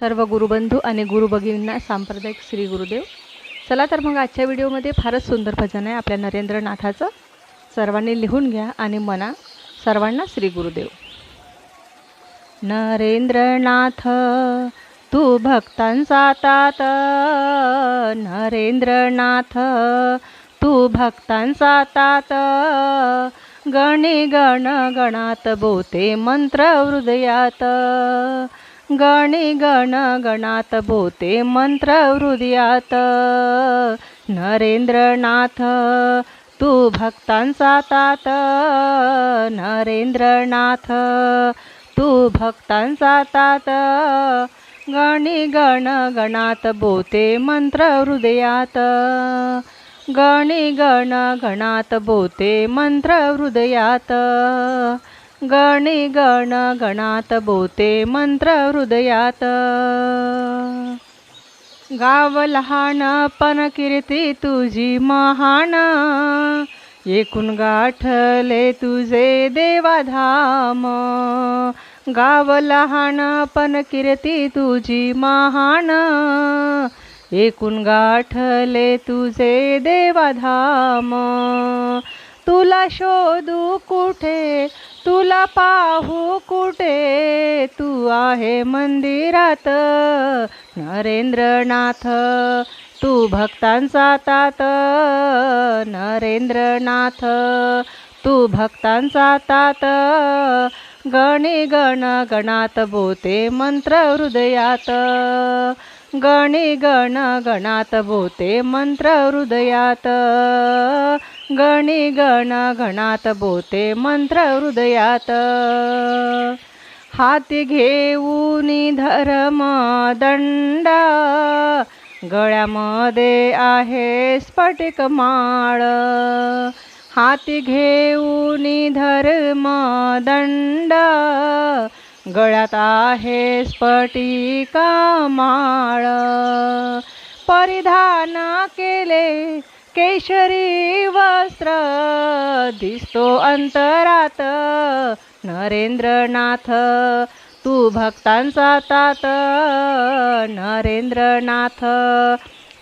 सर्व गुरुबंधू आणि गुरुभगिनींना सांप्रदायिक श्री गुरुदेव. चला तर मग आजच्या व्हिडिओमध्ये फारच सुंदर भजन आहे आपल्या नरेंद्रनाथाचं. सर्वांनी लिहून घ्या आणि मना सर्वांना श्री गुरुदेव. नरेंद्रनाथ तू भक्तांचा तात. नरेंद्रनाथ तू भक्तांचा तात. गणी गण गणात बोते मंत्र हृदयात. गणी गण गणात बोते मंत्र हृदयात. नरेंद्रनाथ तू भक्तांचा तात. नरेंद्रनाथ तू भक्तांचा तात. गणी गण गणात बोते मंत्र हृदयात. गणी गण गणात बोते मंत्र हृदयात. गणी गण गणात बोते मंत्र हृदयात. गाव लहान पण कीर्ती तुझी महान. एकूण गाठले तुझे देवाधाम. गाव लहान पण कीर्ती तुझी महान. एकूण गाठले तुझे देवाधाम. तुला शोधू कुठे? तुला पाहू कुठे? तू आहे मंदिरात नरेंद्रनाथ. तू भक्तांचा तात नरेंद्रनाथ. तू भक्तांचा तात गणी गण गणात बोते मंत्र हृदयात. गणे गण गणात बोते मंत्र हृदयात. गणे गण गणात बोते मंत्र हृदयात. हाती घेऊन धर्म दंडा. गळ्यामध्ये आहे स्फटिक माळ. हाती घेऊन धर्म दंड. गळ्यात आहे स्फटिका माळ. परिधान केले केशरी वस्त्र. दिसतो अंतरात नरेंद्रनाथ. तू भक्तांचा तात. नरेंद्रनाथ.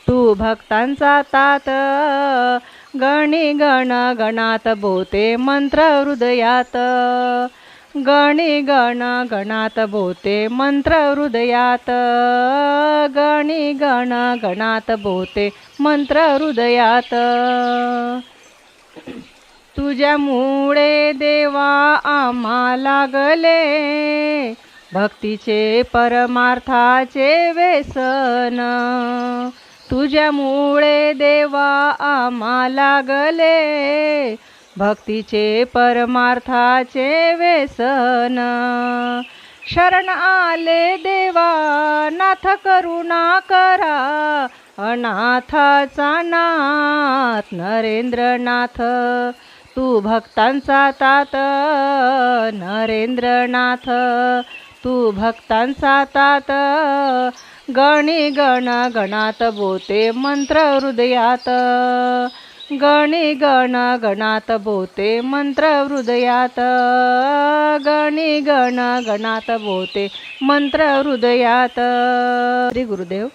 तू भक्तांचा तात. गणी गण गणात बोते मंत्र हृदयात. गणी गण गणात बोते मंत्र हृदयात. गणी गण गणात बोते मंत्र हृदयात. तुझ्यामुळे देवा आम्हा लागले. भक्तीचे परमार्थाचे व्यसन. तुझ्यामुळे देवा आम्हा लागले. भक्तीचे परमार्थाचे व्यसन. शरण आले देवा नाथ करुणा करा. अनाथाचा नाथ नरेंद्रनाथ. तू भक्तांचा तात नरेंद्रनाथ. तू भक्तांचा तात गणी गण गणात बोते मंत्र हृदयात. गणी गण गणात बोते मंत्र हृदयात. गणी गण गणात बोते मंत्र हृदयात. श्री गुरुदेव.